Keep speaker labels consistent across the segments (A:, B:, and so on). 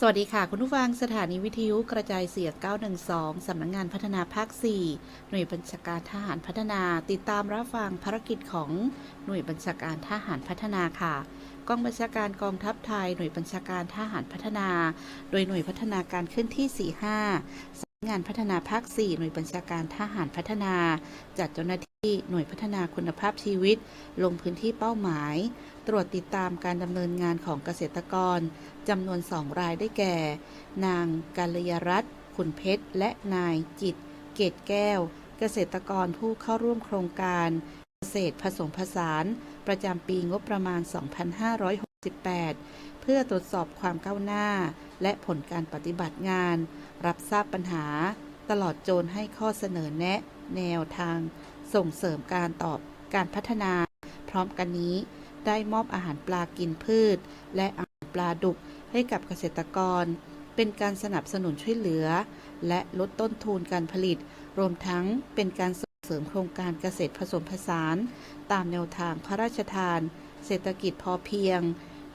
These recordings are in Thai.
A: สวัสดีค่ะ คุณผู้ฟังสถานีวิทยุกระจายเสียง 912 สำนักงงานพัฒนาภาค 4 หน่วยบัญชาการทหารพัฒนาติดตามรับฟังภารกิจของหน่วยบัญชาการทหารพัฒนาค่ะกองบัญชาการกองทัพไทย หน่วยบัญชาการทหารพัฒนา โดยหน่วยพัฒนาการขึ้นที่ 45สำนักงานพัฒนาภาค 4 หน่วยบัญชาการทหารพัฒนา จัดเจ้าหน้าที่ หน่วยพัฒนาคุณภาพชีวิต ลงพื้นที่เป้าหมาย ตรวจติดตามการดำเนินงานของเกษตรกรจำนวนสองรายได้แก่ นางกาลยรัตน์ขุนเพชร และนายจิต เกตแก้ว เกษตรกรผู้เข้าร่วมโครงการเกษตรผสมผสาน ประจำปีงบประมาณ 2568 เพื่อตรวจสอบความก้าวหน้า และผลการปฏิบัติงาน รับทราบปัญหา ตลอดจนให้ข้อเสนอแนะ แนวทาง ส่งเสริมการตอบการพัฒนา พร้อมกันนี้ ได้มอบอาหารปลากินพืช และอาหารปลาดุกให้กับเกษตรกร เป็นการสนับสนุนช่วยเหลือ และลดต้นทุนการผลิต รวมทั้งเป็นการส่งเสริมโครงการเกษตรผสมผสาน ตามแนวทางพระราชทาน เศรษฐกิจพอเพียง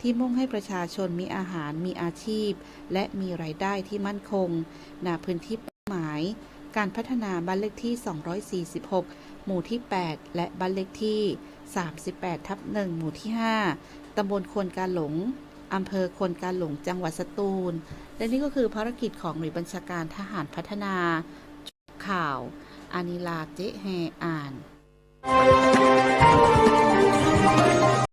A: ที่มุ่งให้ประชาชนมีอาหารมีอาชีพ และมีรายได้ที่มั่นคงณพื้นที่เป้าหมาย การพัฒนาบ้านเลขที่ 246 หมู่ที่ 8 และบ้านเลขที่ 38 ทับ 1 หมู่ที่ 5 ตำบลควนกาหลง อำเภอควนกาหลง จังหวัดสตูล และนี่ก็คือภารกิจของหน่วยบัญชาการทหารพัฒนา ข่าว อานิลาเจ๊แฮอ่าน